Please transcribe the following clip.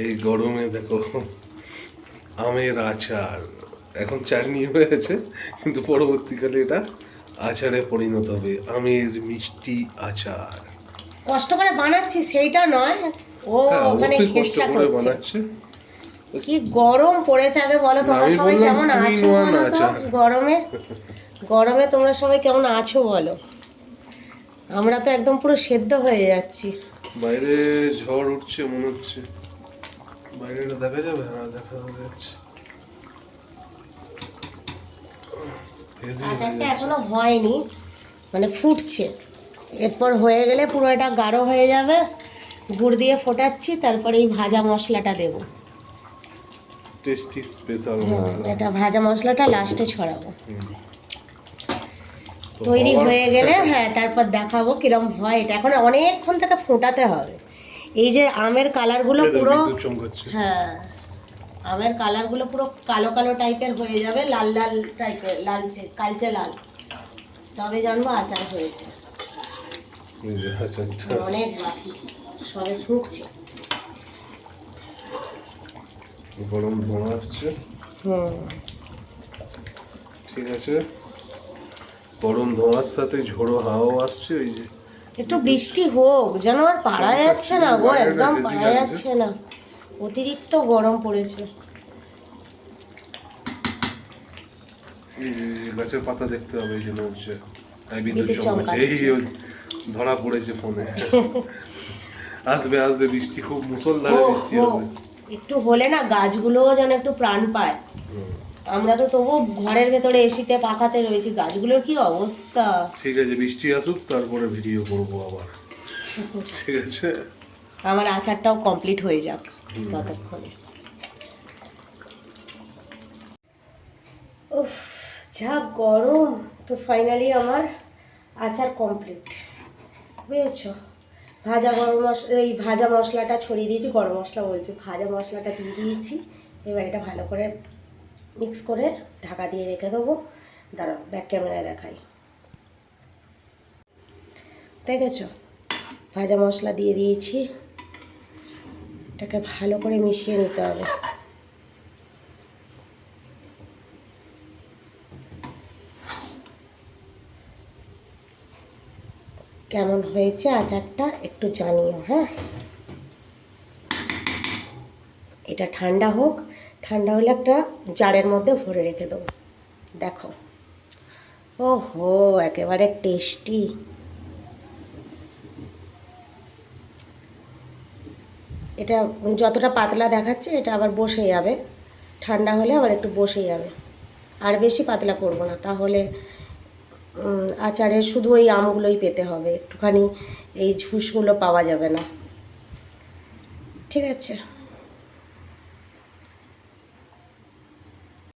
এই গরমে দেখো আমের আচার। এখন চাটনি হয়ে আছে কিন্তু পরবর্তীকালে এটা আচারে পরিণত হবে। আমের মিষ্টি আচার। কষ্ট করে বানাচ্ছি সেইটা নয়। ও হ্যাঁ ওখানে করে করছে। কি গরম পড়েছে আগে বলো তোমরা সবাই কেমন আছো বলো তো? গরমে গরমে তোমরা সবাই কেমন আছো বলো? আমরা তো একদম পুরো সেদ্ধ হয়ে যাচ্ছি। বাইরে ঝড় উঠছে মনে হচ্ছে। বাইরেটা দেখা যাবে? হ্যাঁ দেখা যাচ্ছে। আচারটা এখনও হয়নি মানে ফুটছে। এরপর হয়ে গেলে পুরো এটা গাঢ় হয়ে যাবে। গুড় দিয়ে ফোটাচ্ছি তারপরে এই ভাজা মশলাটা দেবো। টেস্টি স্পেশাল এটা ভাজা মশলাটা লাস্টে ছড়াবো। তৈরি হয়ে গেলে হ্যাঁ তারপর দেখাবো কিরম হয়। এটা এখন অনেকক্ষণ থেকে ফোটাতে হবে। এই যে আমের কালারগুলো পুরো হ্যাঁ। আমের কালারগুলো পুরো কালো কালো টাইপের হয়ে যাবে লাল লাল টাইপের লালচে কালচে লাল। তবে জানব আচার হয়েছে। অনেক বাকি সবে ফুটছে। গরম ধোঁয়া আসছে। ঠিক আছে। গরম ধোঁয়ার সাথে ঝোড়ো হাওয়াও আসছে ওই যে একটু বৃষ্টি হোক যেন আর পারা যাচ্ছে না গো একদম লাগছে। যাচ্ছে না। অতিরিক্ত গরম পড়েছে। গাছের পাতা দেখতে হবে এই জন্য হচ্ছে। ধরা পড়েছে ফোনে। আসবে আসবে বৃষ্টি খুব মুসলধারে বৃষ্টি হবে। একটু হলে না গাছগুলোও যেন একটু প্রাণ পায়। হুম। আমরা তো তবু ঘরের ভেতরে এসিতে পাখাতে রয়েছি। গাছগুলোর কি অবস্থা? ঠিক আছে বৃষ্টি আসুক তারপরে ভিডিও করব আবার। ঠিক আছে? আমার আচারটাও কমপ্লিট হয়ে যাক ততক্ষণে। উফ যা গরম। তো ফাইনালি আমার আচার কমপ্লিট বুঝেছ? ভাজা গরম মশলা এই ভাজা মশলাটা ছড়িয়ে দিয়েছি গরম মশলা বলছি। ভাজা মশলাটা দিয়ে দিয়েছি। এবার এটা ভালো করে মিক্স করে ঢাকা দিয়ে রেখে দেবো। দাঁড়াও ব্যাক ক্যামেরায় দেখাই। দেখেছ? ভাজা মশলা দিয়ে দিয়েছি। এটাকে ভালো করে মিশিয়ে নিতে হবে। কেমন হয়েছে আচারটা একটু জানিও হ্যাঁ? এটা ঠান্ডা হোক ঠান্ডা হলে একটা জারের মধ্যে ভরে রেখে দেবো। দেখো। ও হো একেবারে টেস্টি। এটা যতটা পাতলা দেখাচ্ছে, এটা আবার বসে যাবে। ঠান্ডা হলে আবার একটু বসে যাবে। আর বেশি পাতলা করব না, তাহলে আচারে শুধু ওই আমগুলোই পেতে হবে। একটুখানি এই ঝুসগুলো পাওয়া যাবে না। ঠিক আছে।